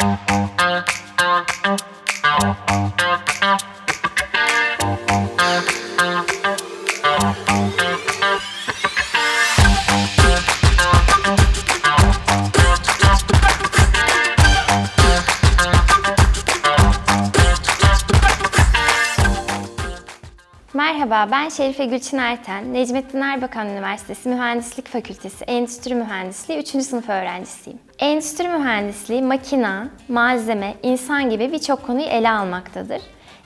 Thank you. Merhaba, ben Şerife Gülçin Erten. Necmettin Erbakan Üniversitesi Mühendislik Fakültesi Endüstri Mühendisliği 3. sınıf öğrencisiyim. Endüstri mühendisliği makina, malzeme, insan gibi birçok konuyu ele almaktadır.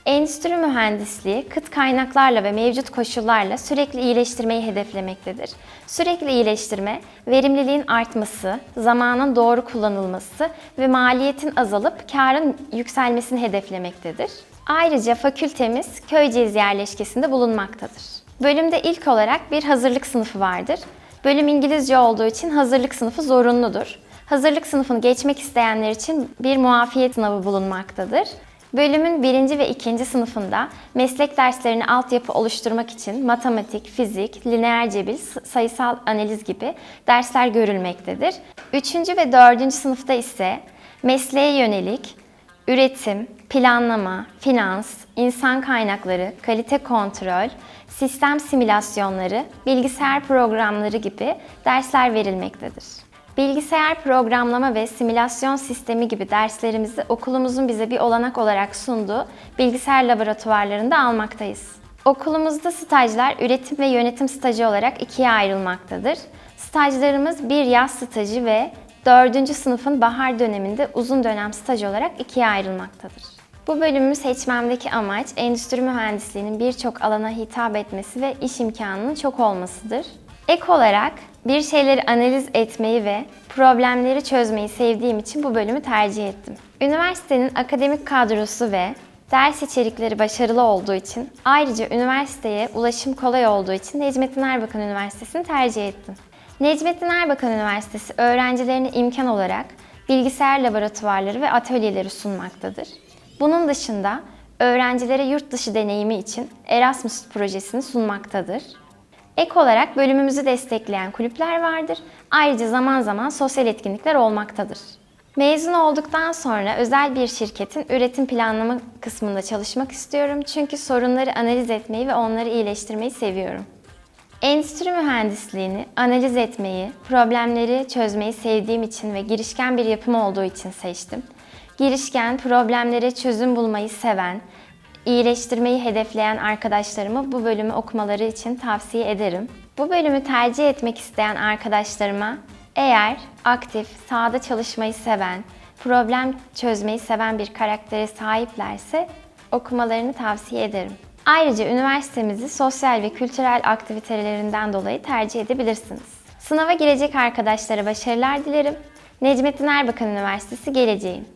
Endüstri mühendisliği kıt kaynaklarla ve mevcut koşullarla sürekli iyileştirmeyi hedeflemektedir. Sürekli iyileştirme, verimliliğin artması, zamanın doğru kullanılması ve maliyetin azalıp karın yükselmesini hedeflemektedir. Ayrıca fakültemiz Köyceğiz yerleşkesinde bulunmaktadır. Bölümde ilk olarak bir hazırlık sınıfı vardır. Bölüm İngilizce olduğu için hazırlık sınıfı zorunludur. Hazırlık sınıfını geçmek isteyenler için bir muafiyet sınavı bulunmaktadır. Bölümün birinci ve ikinci sınıfında meslek derslerini altyapı oluşturmak için matematik, fizik, lineer cebir, sayısal analiz gibi dersler görülmektedir. Üçüncü ve dördüncü sınıfta ise mesleğe yönelik üretim, planlama, finans, insan kaynakları, kalite kontrol, sistem simülasyonları, bilgisayar programları gibi dersler verilmektedir. Bilgisayar programlama ve simülasyon sistemi gibi derslerimizi okulumuzun bize bir olanak olarak sunduğu bilgisayar laboratuvarlarında almaktayız. Okulumuzda stajlar üretim ve yönetim stajı olarak ikiye ayrılmaktadır. Stajlarımız bir yaz stajı ve 4. sınıfın bahar döneminde uzun dönem staj olarak ikiye ayrılmaktadır. Bu bölümü seçmemdeki amaç endüstri mühendisliğinin birçok alana hitap etmesi ve iş imkanının çok olmasıdır. Ek olarak bir şeyleri analiz etmeyi ve problemleri çözmeyi sevdiğim için bu bölümü tercih ettim. Üniversitenin akademik kadrosu ve ders içerikleri başarılı olduğu için ayrıca üniversiteye ulaşım kolay olduğu için Necmettin Erbakan Üniversitesi'ni tercih ettim. Necmettin Erbakan Üniversitesi öğrencilerine imkan olarak bilgisayar laboratuvarları ve atölyeleri sunmaktadır. Bunun dışında öğrencilere yurt dışı deneyimi için Erasmus projesini sunmaktadır. Ek olarak bölümümüzü destekleyen kulüpler vardır. Ayrıca zaman zaman sosyal etkinlikler olmaktadır. Mezun olduktan sonra özel bir şirketin üretim planlama kısmında çalışmak istiyorum. Çünkü sorunları analiz etmeyi ve onları iyileştirmeyi seviyorum. Endüstri mühendisliğini analiz etmeyi, problemleri çözmeyi sevdiğim için ve girişken bir yapım olduğu için seçtim. Girişken, problemlere çözüm bulmayı seven, iyileştirmeyi hedefleyen arkadaşlarıma bu bölümü okumaları için tavsiye ederim. Bu bölümü tercih etmek isteyen arkadaşlarıma eğer aktif, sahada çalışmayı seven, problem çözmeyi seven bir karaktere sahiplerse okumalarını tavsiye ederim. Ayrıca üniversitemizi sosyal ve kültürel aktivitelerinden dolayı tercih edebilirsiniz. Sınava girecek arkadaşlara başarılar dilerim. Necmettin Erbakan Üniversitesi geleceğin.